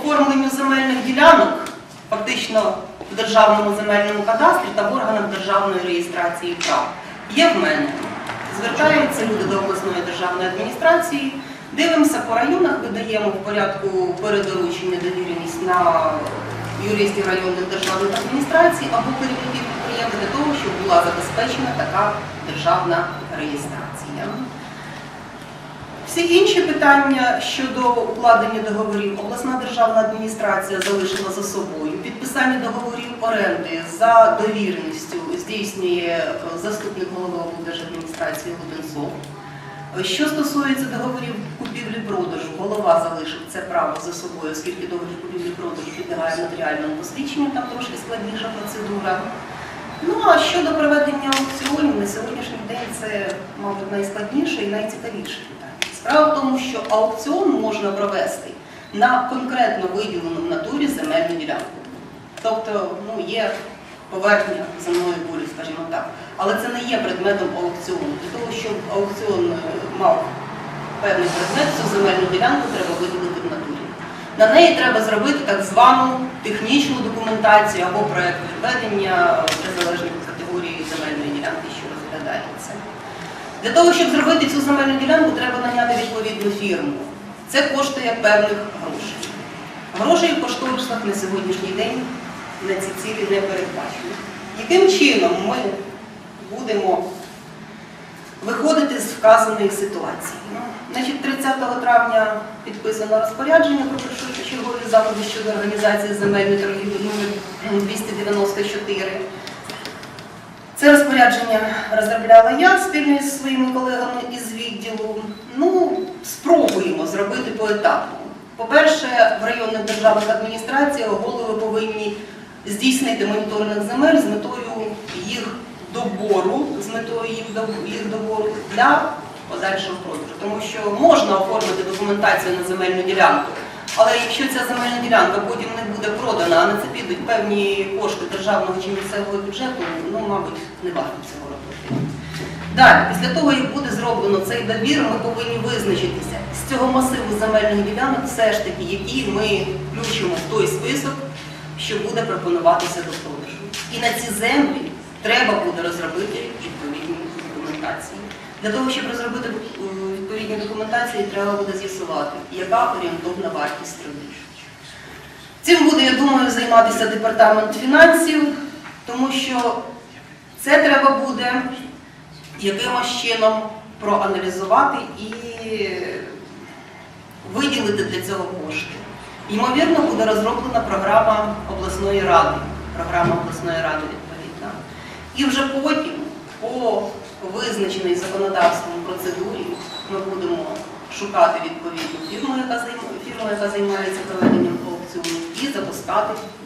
оформленню земельних ділянок, фактично в державному земельному кадастрі та в органах державної реєстрації прав, є в мене. Звертаються люди до обласної державної адміністрації, дивимося по районах, видаємо в порядку передоручення довіреність на юристів районних державних адміністрацій або керівників підприємств для того, щоб була забезпечена така державна реєстрація. Всі інші питання щодо укладення договорів обласна державна адміністрація залишила за собою. Підписання договорів оренди за довіреністю здійснює е, заступник голови облдержадміністрації Гуденцов. Що стосується договорів купівлі-продажу, голова залишив це право за собою, оскільки договір купівлі-продажу підлягає матеріальному посвідченню, там трошки складніша процедура. Ну а щодо проведення аукціонів на сьогоднішній день це, мабуть, найскладніше і найцікавіше питання. Справа в тому, що аукціон можна провести на конкретно виділену в натурі земельну ділянку. Тобто, ну, є поверхня земної кулі, скажімо так. Але це не є предметом аукціону. Для того, щоб аукціон е, мав певний предмет, цю земельну ділянку треба виділити в натурі. На неї треба зробити так звану технічну документацію або проект відведення залежній категорії земельної ділянки, що розглядається. Для того, щоб зробити цю земельну ділянку, треба наняти відповідну фірму. Це коштує певних грошей. Грошей в кошторисах на сьогоднішній день на ці цілі не передбачені. Яким чином ми будемо виходити з вказаної ситуації? Ну, значить, 30 травня підписано розпорядження про першочергові заходи щодо організації земельної торгівлі номер 294. Це розпорядження розробляла я спільно зі своїми колегами із відділу. Ну, спробуємо зробити поетапно. По-перше, в районних державних адміністраціях голови повинні здійснити моніторинг земель з метою їх добору, з метою їх добору для подальшого продажу. Тому що можна оформити документацію на земельну ділянку, але якщо ця земельна ділянка потім не буде продана, а на це підуть певні кошти державного чи місцевого бюджету, ну, мабуть, не варто цього робити. Далі, після того, як буде зроблено цей добір, ми повинні визначитися з цього масиву земельних ділянок, все ж таки, які ми включимо в той список, що буде пропонуватися до продажу. І на ці землі треба буде розробити відповідні документації. Для того, щоб розробити відповідні документації, треба буде з'ясувати, яка орієнтовна вартість робіт. Цим буде, я думаю, займатися департамент фінансів, тому що це треба буде якимось чином проаналізувати і виділити для цього кошти. Ймовірно, буде розроблена програма обласної ради, програма обласної ради відповідна. І вже потім, по визначеній законодавством процедурі, ми будемо шукати відповідну фірму, яка займається проведенням аукціону, і запускати другий